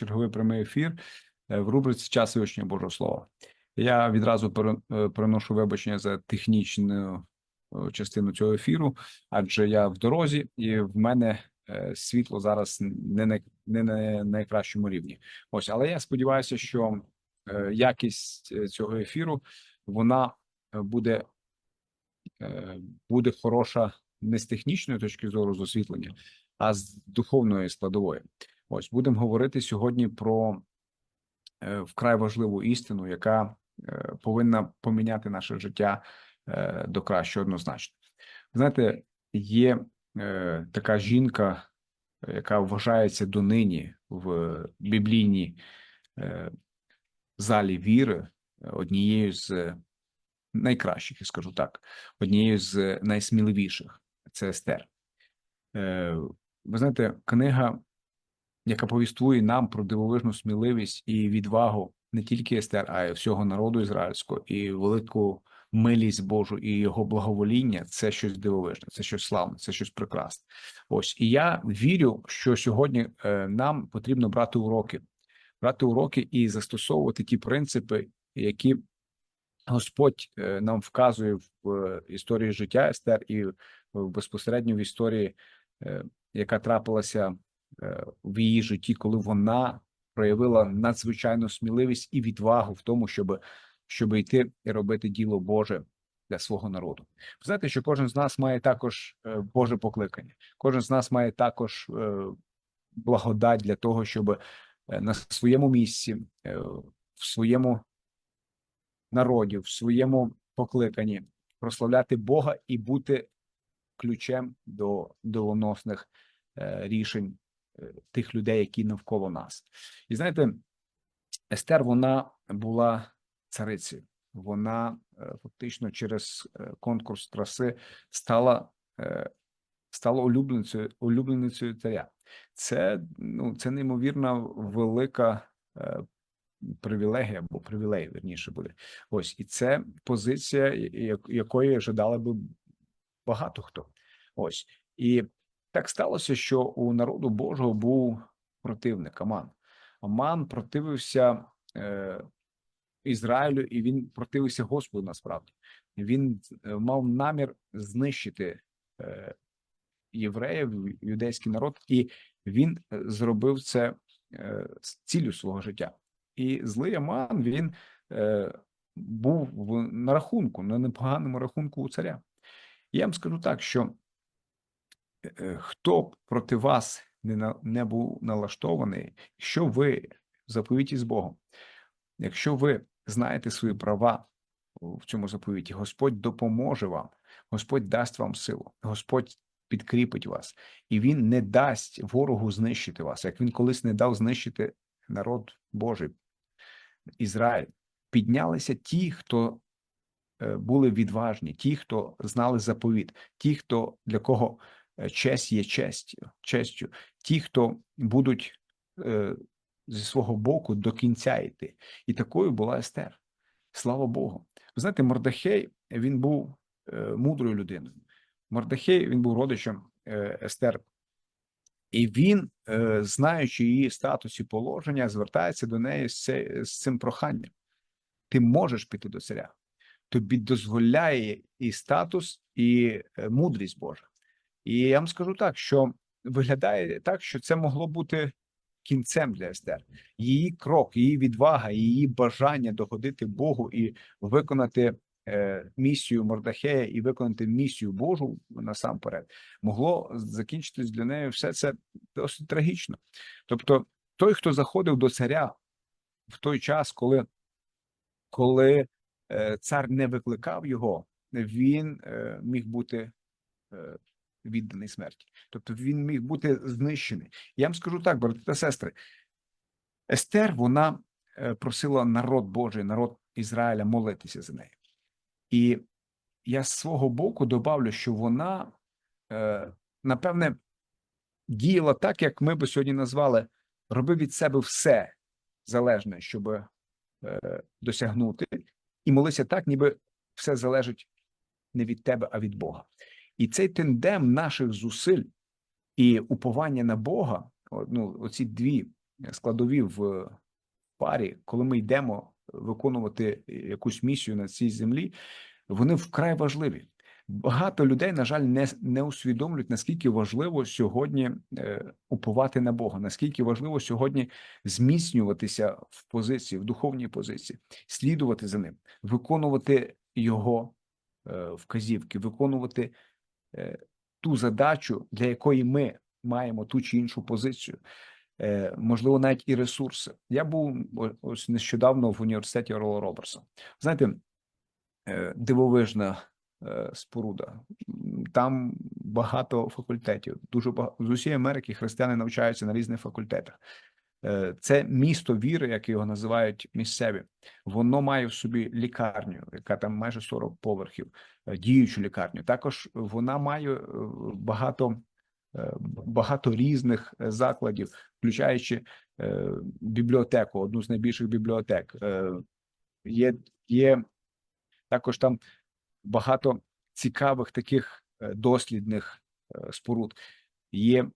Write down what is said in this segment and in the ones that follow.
черговий прямий ефір е, в рубриці Час вивчення Божого Слова. Я відразу пере- е, приношу вибачення за технічну е, частину цього ефіру, адже я в дорозі, і в мене світло зараз не на не на найкращому рівні. Ось, але я сподіваюся, що якість цього ефіру вона буде, буде хороша не з технічної точки зору з освітлення, а з духовної складової. Ось будемо говорити сьогодні про е, вкрай важливу істину, яка е, повинна поміняти наше життя е, до кращого однозначно. Знаєте, є така жінка, яка вважається донині в біблійній залі віри однією з найкращих, я скажу так, однією з найсміливіших. Це Естер. Ви знаєте, книга, яка повіствує нам про дивовижну сміливість і відвагу не тільки Естер, а й всього народу ізраїльського, і велику милість Божу і його благовоління це щось дивовижне, це щось славне, це щось прекрасне. Ось і я вірю, що сьогодні е, нам потрібно брати уроки, брати уроки і застосовувати ті принципи, які Господь е, нам вказує в е, історії життя Естер і безпосередньо в історії, яка трапилася в її житті, коли вона проявила надзвичайну сміливість і відвагу в тому, щоб, щоб йти і робити діло Боже для свого народу. Ви знаєте, що кожен з нас має також е, Боже покликання, кожен з нас має також е, благодать для того, щоб е, на своєму місці, е, в своєму народі, в своєму покликанні прославляти Бога і бути ключем до доленосних е, рішень е, тих людей, які навколо нас. І знаєте, Естер вона була царицею. Вона е, фактично через е, конкурс краси стала, е, стала улюбленицею, улюбленицею царя. Це ну це неймовірна велика привілегія або привілей, верніше буде. Ось і це позиція, якої жадали би багато хто. Ось і так сталося, що у народу Божого був противник Аман. Аман противився е, Ізраїлю, і він противився Господу. Насправді він е, мав намір знищити е, євреїв, юдейський народ, і він е, зробив це е, з ціллю свого життя. І злий Аман він е, був в, на рахунку, на непоганому рахунку у царя. Я вам скажу так, що хто б проти вас не, не був налаштований, якщо ви в заповіті з Богом, якщо ви знаєте свої права в цьому заповіті, Господь допоможе вам, Господь дасть вам силу, Господь підкріпить вас, і Він не дасть ворогу знищити вас, як він колись не дав знищити народ Божий, Ізраїль. Піднялися ті, хто е, були відважні, ті, хто знали заповіт, ті, хто для кого е, честь є честю, честю, ті, хто будуть е, зі свого боку до кінця йти. І такою була Естер. Слава Богу. Ви знаєте, Мордехей він був е, мудрою людиною. Мордехей він був родичем е, Естер. І він, е, знаючи її статус і положення, звертається до неї з, це, з цим проханням. Ти можеш піти до царя. Тобі дозволяє і статус, і е, мудрість Божа. І я вам скажу так, що виглядає так, що це могло бути кінцем для Естер. Її крок, її відвага, її бажання догодити Богу і виконати е, місію Мордахея і виконати місію Божу насамперед, могло закінчитись для неї все це досить трагічно. Тобто, той, хто заходив до царя в той час, коли, коли е, цар не викликав його, він е, міг бути е, відданий смерті. Тобто він міг бути знищений. Я вам скажу так, брати та сестри, Естер, вона е, просила народ Божий, народ Ізраїля молитися за неї. І я з свого боку добавлю, що вона, е, напевне, діяла так, як ми би сьогодні назвали, роби від себе все залежне, щоб е, досягнути, і молися так, ніби все залежить не від тебе, а від Бога. І цей тендем наших зусиль і уповання на Бога, ну, оці дві складові в парі, коли ми йдемо виконувати якусь місію на цій землі, вони вкрай важливі. Багато людей, на жаль, не, не усвідомлюють, наскільки важливо сьогодні е, уповати на Бога, наскільки важливо сьогодні зміцнюватися в позиції, в духовній позиції, слідувати за ним, виконувати його е, вказівки, виконувати ту задачу, для якої ми маємо ту чи іншу позицію, е, можливо, навіть і ресурси. Я був ось нещодавно в університеті Рола Роберса. Знаєте, е, дивовижна е, споруда. Там багато факультетів. Дуже багато з усієї Америки християни навчаються на різних факультетах. Е, Це місто віри, як його називають місцеві. Воно має в собі лікарню, яка там майже 40 поверхів, е, діючу лікарню. Також вона має е, багато, багато різних закладів, включаючи бібліотеку, одну з найбільших бібліотек. Є, є також там багато цікавих таких дослідних споруд. Є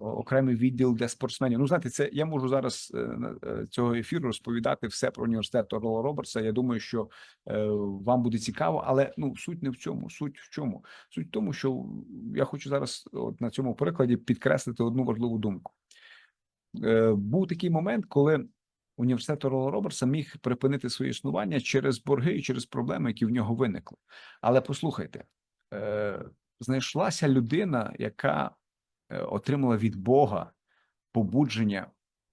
окремий відділ для спортсменів. Ну, знаєте, це я можу зараз е, е, цього ефіру розповідати все про університет Рола Робертса. Я думаю, що е, вам буде цікаво, але ну суть не в цьому. Суть в чому? Суть в тому, що я хочу зараз, от на цьому прикладі, підкреслити одну важливу думку. Е, був такий момент, коли університет Рола Робертса міг припинити своє існування через борги і через проблеми, які в нього виникли. Але послухайте, е, знайшлася людина, яка е, отримала від Бога побудження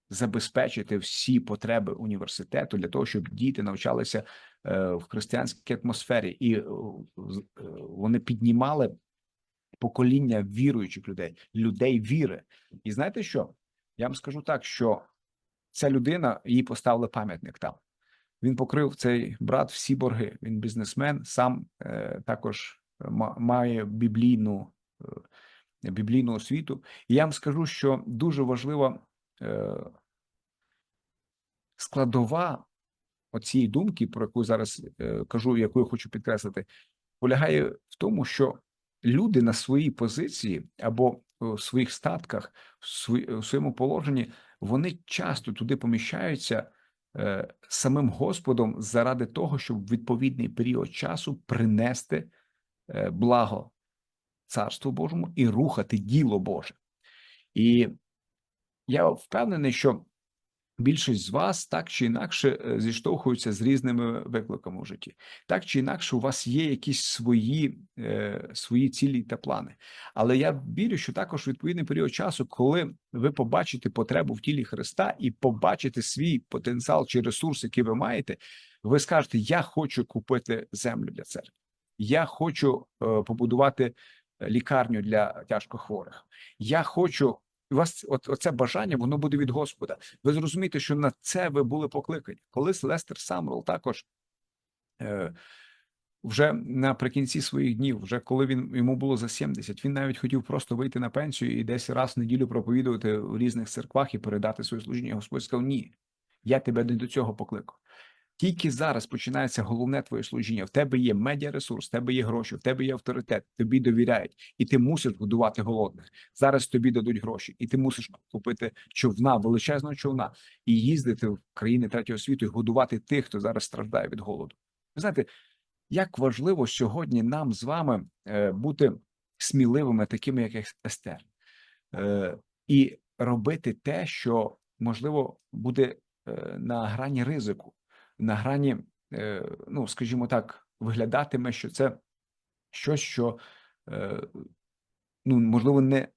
забезпечити всі потреби університету для того, щоб діти навчалися е, в християнській атмосфері, і е, е, вони піднімали покоління віруючих людей, людей віри. І знаєте що? Я вам скажу так, що ця людина їй поставили пам'ятник там. Він покрив цей брат всі борги. Він бізнесмен, сам е, також має біблійну, е, біблійну освіту. І я вам скажу, що дуже важлива е, складова оцієї думки, про яку зараз е, кажу, яку я хочу підкреслити, полягає в тому, що люди на своїй позиції або в своїх статках, в своєму положенні, вони часто туди поміщаються е, самим Господом заради того, щоб в відповідний період часу принести благо Царству Божому і рухати діло Боже. І я впевнений, що більшість з вас так чи інакше е, зіштовхуються з різними викликами у житті. Так чи інакше, у вас є якісь свої, е, свої цілі та плани. Але я вірю, що також відповідний період часу, коли ви побачите потребу в тілі Христа і побачите свій потенціал чи ресурс, який ви маєте, ви скажете: Я хочу купити землю для церкви. Я хочу е, побудувати лікарню для тяжкохворих. Я хочу. У вас от оце бажання, воно буде від Господа. Ви зрозумієте, що на це ви були покликані. Колись Лестер Самрол також е, вже наприкінці своїх днів, вже коли він йому було за 70, він навіть хотів просто вийти на пенсію і десь раз в неділю проповідувати у різних церквах і передати своє служіння. Господь сказав: Ні, я тебе не до цього покликав. Тільки зараз починається головне твоє служіння. В тебе є медіаресурс, в тебе є гроші, в тебе є авторитет, тобі довіряють, і ти мусиш годувати голодних. Зараз тобі дадуть гроші, і ти мусиш купити човна, величезного човна, і їздити в країни третього світу і годувати тих, хто зараз страждає від голоду. Ви знаєте, як важливо сьогодні нам з вами е, бути сміливими, такими, як Естер, е, і робити те, що можливо буде е, на грані ризику, на грані, е, ну скажімо так, виглядатиме, що це щось, що е, ну можливо не,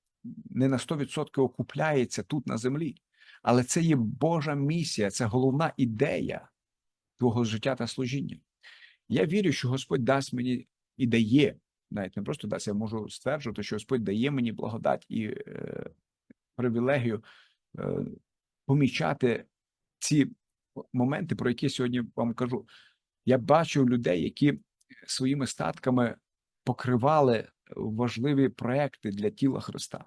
не на 100% окупляється тут на землі, але це є Божа місія, це головна ідея твого життя та служіння. Я вірю, що Господь дасть мені і дає, навіть не просто дасть, я можу стверджувати, що Господь дає мені благодать і е, привілегію е, помічати ці моменти, про які сьогодні вам кажу. Я бачив людей, які своїми статками покривали важливі проекти для тіла Христа,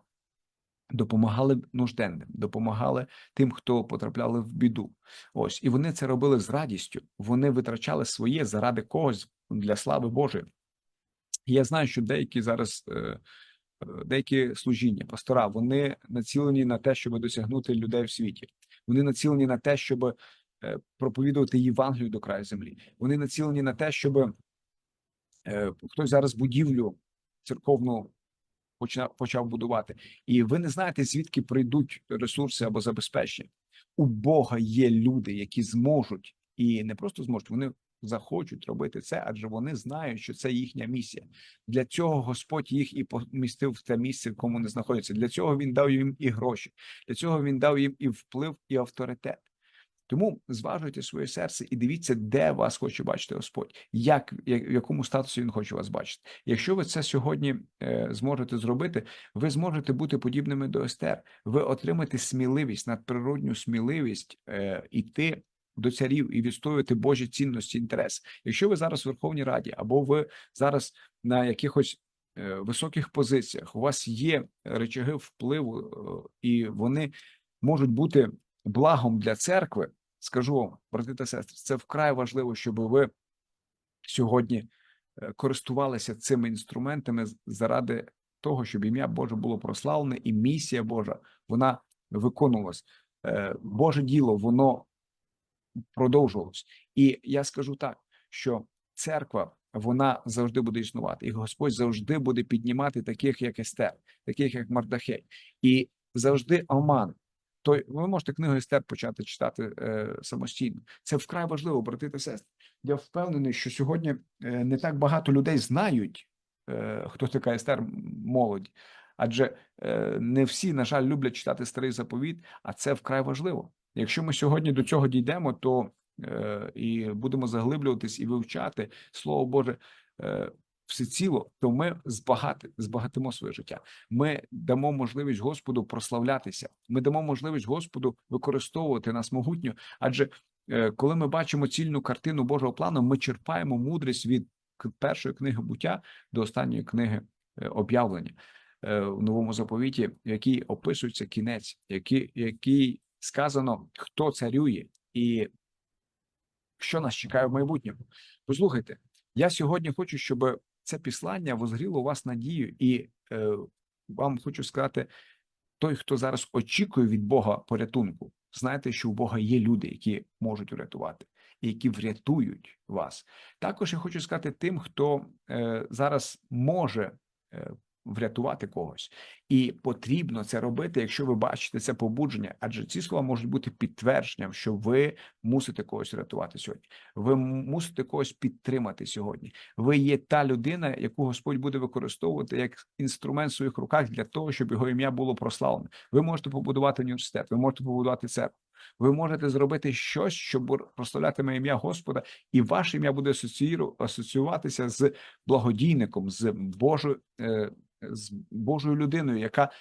допомагали нужденним, допомагали тим, хто потрапляли в біду. Ось і вони це робили з радістю. Вони витрачали своє заради когось для слави Божої. Я знаю, що деякі зараз. е, Деякі служіння, пастора, вони націлені на те, щоб досягнути людей в світі. Вони націлені на те, щоб проповідувати Євангелію до краю землі. Вони націлені на те, щоб е, хтось зараз будівлю церковну почав, будувати, і ви не знаєте, звідки прийдуть ресурси або забезпечення. У Бога є люди, які зможуть і не просто зможуть, вони захочуть робити це, адже вони знають, що це їхня місія. Для цього Господь їх і помістив в те місце, в кому вони знаходяться. Для цього він дав їм і гроші, для цього він дав їм і вплив, і авторитет. Тому зважуйте своє серце і дивіться, де вас хоче бачити Господь, як як- в якому статусі він хоче вас бачити. Якщо ви це сьогодні е, зможете зробити, ви зможете бути подібними до Естер. Ви отримаєте сміливість, надприродню сміливість е, іти до царів і відстоювати Божі цінності, інтереси. Якщо ви зараз в Верховній Раді, або ви зараз на якихось е, високих позиціях, у вас є речаги впливу, е, і вони можуть бути благом для церкви. Скажу вам, брати та сестри, це вкрай важливо, щоб ви сьогодні е, користувалися цими інструментами заради того, щоб ім'я Боже було прославлене, і місія Божа вона виконувалась. Е, Боже діло, воно продовжувалось. І я скажу так, що церква вона завжди буде існувати, і Господь завжди буде піднімати таких, як Естер, таких як Мардахей, і завжди Аман. То ви можете книгу Естер почати читати е, самостійно. Це вкрай важливо, брати та сестри. Я впевнений, що сьогодні е, не так багато людей знають, е, хто така Естер молодь, адже е, не всі, на жаль, люблять читати старий заповіт, а це вкрай важливо. Якщо ми сьогодні до цього дійдемо, то е, і будемо заглиблюватись і вивчати Слово Боже е, всеціло, то ми збагати, збагатимо своє життя. Ми дамо можливість Господу прославлятися. Ми дамо можливість Господу використовувати нас могутньо. Адже е, коли ми бачимо цільну картину Божого плану, ми черпаємо мудрість від першої книги буття до останньої книги е, об'явлення е, в новому заповіті, в якій описується кінець, який, який сказано, хто царює і що нас чекає в майбутньому. Послухайте, я сьогодні хочу, щоб це післання возгріло у вас надію, і е, вам хочу сказати: той, хто зараз очікує від Бога порятунку, знайте, що у Бога є люди, які можуть врятувати, і які врятують вас. Також я хочу сказати тим, хто е, зараз може е, врятувати когось, і потрібно це робити, якщо ви бачите це побудження, адже ці слова можуть бути підтвердженням, що ви мусите когось рятувати сьогодні. Ви мусите когось підтримати сьогодні. Ви є та людина, яку Господь буде використовувати як інструмент в своїх руках для того, щоб його ім'я було прославлене. Ви можете побудувати університет, ви можете побудувати церкву. Ви можете зробити щось, щоб прославлятиме ім'я Господа, і ваше ім'я буде асоціюватися з благодійником, з Божою, е, з Божою людиною, яка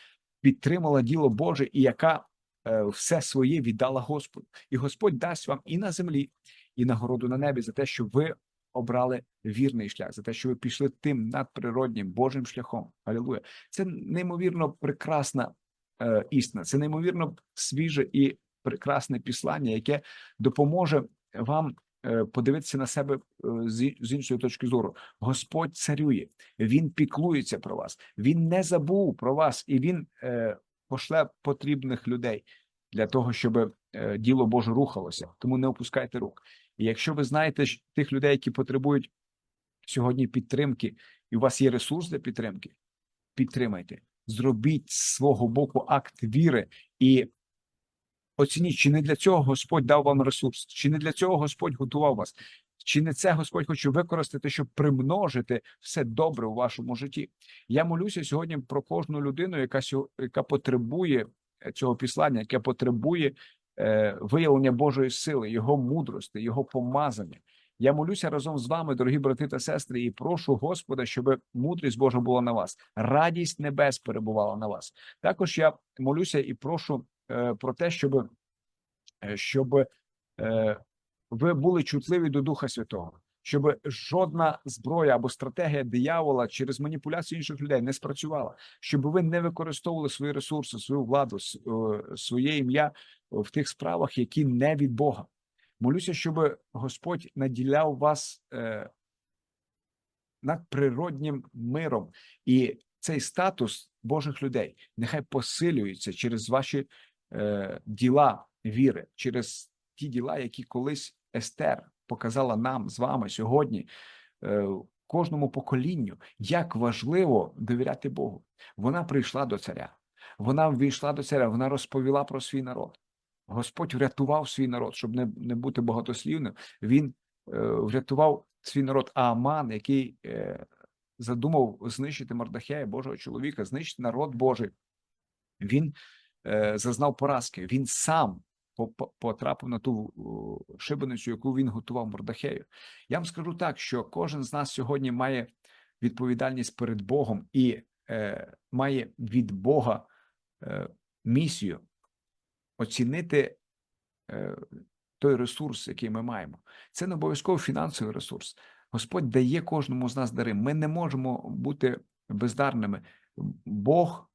підтримала діло Боже і яка е, все своє віддала Господу. І Господь дасть вам і на землі, і нагороду на небі за те, що ви обрали вірний шлях, за те, що ви пішли тим надприроднім Божим шляхом. Алілуя. Це неймовірно прекрасна е, істина, це неймовірно свіже і прекрасне післання, яке допоможе вам е, подивитися на себе е, з іншої точки зору. Господь царює, він піклується про вас, він не забув про вас, і він е, пошле потрібних людей для того, щоб діло Боже рухалося. Тому не опускайте рук. І якщо ви знаєте тих людей, які потребують сьогодні підтримки, і у вас є ресурс для підтримки, підтримайте, зробіть з свого боку акт віри і оцініть, чи не для цього Господь дав вам ресурс, чи не для цього Господь готував вас, чи не це Господь хоче використати, щоб примножити все добре у вашому житті. Я молюся сьогодні про кожну людину, яка яка потребує е, цього післання, яке потребує е, виявлення Божої сили, його мудрості, його помазання. Я молюся разом з вами, дорогі брати та сестри, і прошу Господа, щоб мудрість Божа була на вас, радість небес перебувала на вас. Також я молюся і прошу про те, щоб, е, щоб е, ви були чутливі до Духа Святого, щоб жодна зброя або стратегія диявола через маніпуляцію інших людей не спрацювала, щоб ви не використовували свої ресурси, свою владу, е, своє ім'я в тих справах, які не від Бога. Молюся, щоб Господь наділяв вас е, надприроднім миром, і цей статус Божих людей нехай посилюється через ваші е, діла віри, через ті діла, які колись Естер показала нам з вами сьогодні, е, кожному поколінню, як важливо довіряти Богу. Вона прийшла до царя, вона ввійшла до царя, вона розповіла про свій народ. Господь врятував свій народ, щоб не, не бути багатослівним. Він е, врятував свій народ Ааман, який е, задумав знищити Мордахея, Божого чоловіка, знищити народ Божий. Він зазнав поразки. Він сам по- по- потрапив на ту о, шибеницю, яку він готував Мордахею. Я вам скажу так, що кожен з нас сьогодні має відповідальність перед Богом і е, має від Бога е, місію оцінити е, той ресурс, який ми маємо. Це не обов'язково фінансовий ресурс. Господь дає кожному з нас дари. Ми не можемо бути бездарними. Бог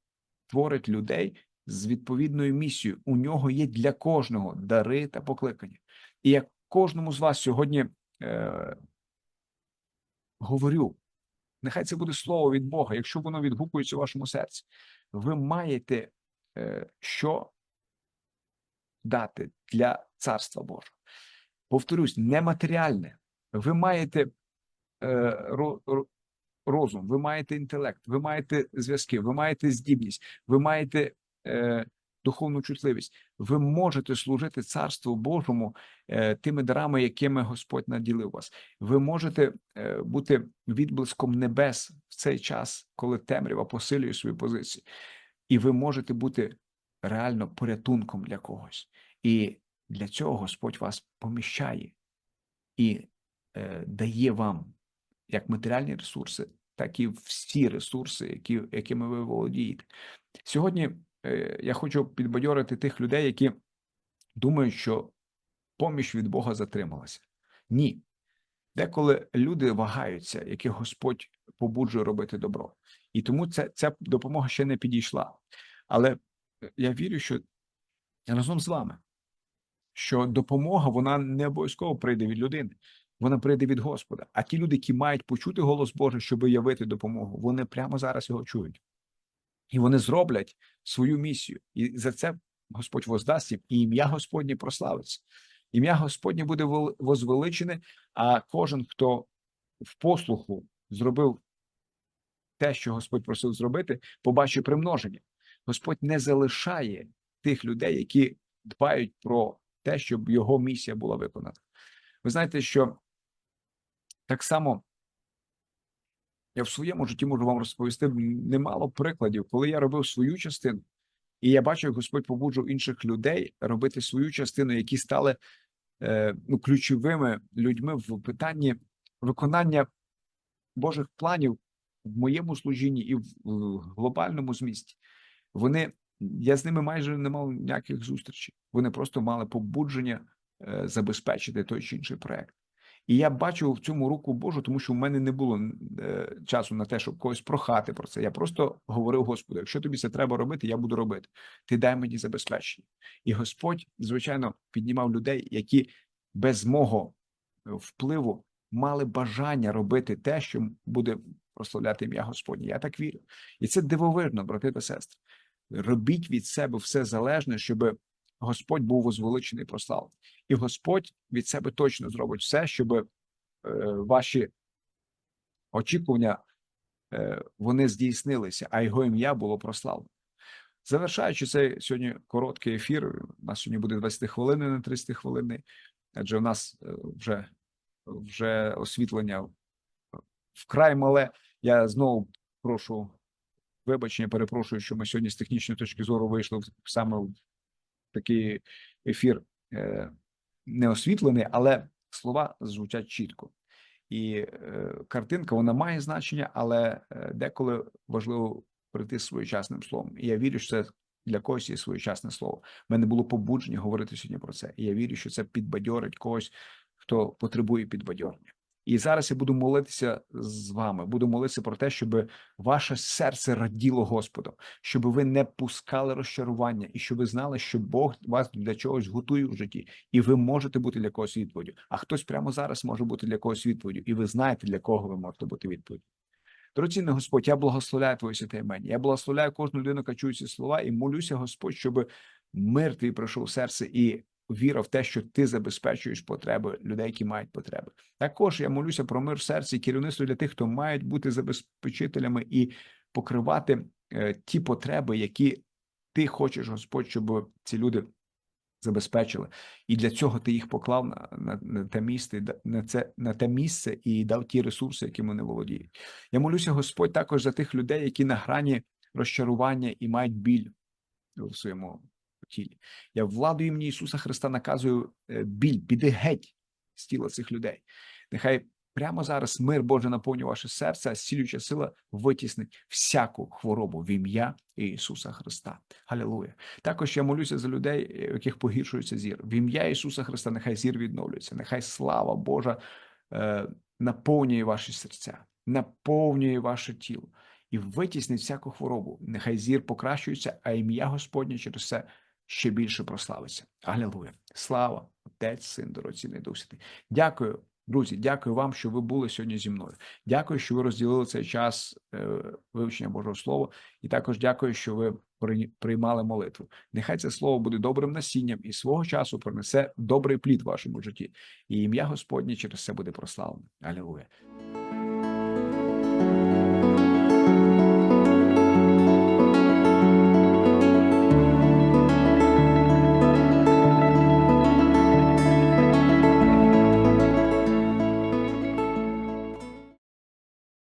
творить людей з відповідною місією. У нього є для кожного дари та покликання. І я кожному з вас сьогодні е, говорю, нехай це буде слово від Бога, якщо воно відгукується у вашому серці, ви маєте е, що дати для царства Божого. Повторюсь, нематеріальне. Ви маєте е, ро- ро- розум, ви маєте інтелект, ви маєте зв'язки, ви маєте здібність, ви маєте духовну чутливість. Ви можете служити царству Божому е, тими дарами, якими Господь наділив вас. Ви можете е, бути відблиском небес в цей час, коли темрява посилює свої позиції, і ви можете бути реально порятунком для когось. І для цього Господь вас поміщає і е, дає вам як матеріальні ресурси, так і всі ресурси, які, якими ви володієте. Сьогодні е, я хочу підбадьорити тих людей, які думають, що поміч від Бога затрималася. Ні. Деколи люди вагаються, яких Господь побуджує робити добро. І тому ця, ця допомога ще не підійшла. Але е, я вірю, що разом з вами, що допомога вона не обов'язково прийде від людини, вона прийде від Господа. А ті люди, які мають почути голос Божий, щоб явити допомогу, вони прямо зараз його чують. І вони зроблять свою місію. І за це Господь воздасть їм, і ім'я Господнє прославиться. Ім'я Господнє буде возвеличене, а кожен, хто в послуху зробив те, що Господь просив зробити, побачить примноження. Господь не залишає тих людей, які дбають про те, щоб його місія була виконана. Ви знаєте, що так само я в своєму житті можу вам розповісти немало прикладів, коли я робив свою частину, і я бачив, як Господь побуджував інших людей робити свою частину, які стали е, ну, ключовими людьми в питанні виконання Божих планів в моєму служінні і в, в глобальному змісті. Вони я з ними майже не мав ніяких зустрічей. Вони просто мали побудження е, забезпечити той чи інший проект. І я бачив в цьому руку Божу, тому що в мене не було е, часу на те, щоб когось прохати про це. Я просто говорив Господу: якщо тобі це треба робити, я буду робити. Ти дай мені забезпечення. І Господь, звичайно, піднімав людей, які без мого е, впливу мали бажання робити те, що буде прославляти ім'я Господнє. Я так вірю. І це дивовижно, брати та сестри. Робіть від себе все залежне, щоб Господь був возвеличений і прославлений. І Господь від себе точно зробить все, щоб е, ваші очікування е, вони здійснилися, а його ім'я було прославлено. Завершаючи цей сьогодні короткий ефір, у нас сьогодні буде 20 хвилин, не 30 хвилин, адже у нас е, вже, вже освітлення вкрай мале. Я знову прошу вибачення, перепрошую, що ми сьогодні з технічної точки зору вийшли саме такий ефір е, не освітлений, але слова звучать чітко. І е, картинка вона має значення, але е, деколи важливо прийти з своєчасним словом. І я вірю, що це для когось є своєчасне слово. Мене було побудження говорити сьогодні про це. І я вірю, що це підбадьорить когось, хто потребує підбадьорення. І зараз я буду молитися з вами. Буду молитися про те, щоб ваше серце раділо Господу, щоб ви не пускали розчарування, і щоб ви знали, що Бог вас для чогось готує в житті, і ви можете бути для когось відповіддю. А хтось прямо зараз може бути для когось відповіддю, і ви знаєте, для кого ви можете бути відповіддю. Дорогоцінний Господь, я благословляю Твоє святе імені. Я благословляю кожну людину, яка чує ці слова, і молюся, Господь, щоб мир твій прийшов в серце і віра в те, що ти забезпечуєш потреби людей, які мають потреби. Також я молюся про мир в серці і керівництво для тих, хто мають бути забезпечителями і покривати е, ті потреби, які ти хочеш, Господь, щоб ці люди забезпечили. І для цього ти їх поклав на, на, на те місце, на це на те місце і дав ті ресурси, якими вони володіють. Я молюся, Господь, також за тих людей, які на грані розчарування і мають біль в своєму тілі. Я владу імені Ісуса Христа наказую е, біль, піди геть з тіла цих людей. Нехай прямо зараз мир Боже наповнює ваше серце, а зцілююча сила витіснить всяку хворобу в ім'я Ісуса Христа. Галілуя. Також я молюся за людей, е, у яких погіршується зір. В ім'я Ісуса Христа, нехай зір відновлюється, нехай слава Божа е, наповнює ваші серця, наповнює ваше тіло і витіснить всяку хворобу. Нехай зір покращується, а ім'я Господнє через це ще більше прославиться. Алілуя. Слава, Отець, Син, дорогоцінний Дух Святий. Дякую, друзі. Дякую вам, що ви були сьогодні зі мною. Дякую, що ви розділили цей час е, вивчення Божого Слова. І також дякую, що ви приймали молитву. Нехай це слово буде добрим насінням і свого часу принесе добрий плід в вашому житті. І ім'я Господнє через це буде прославлене. Алілуя.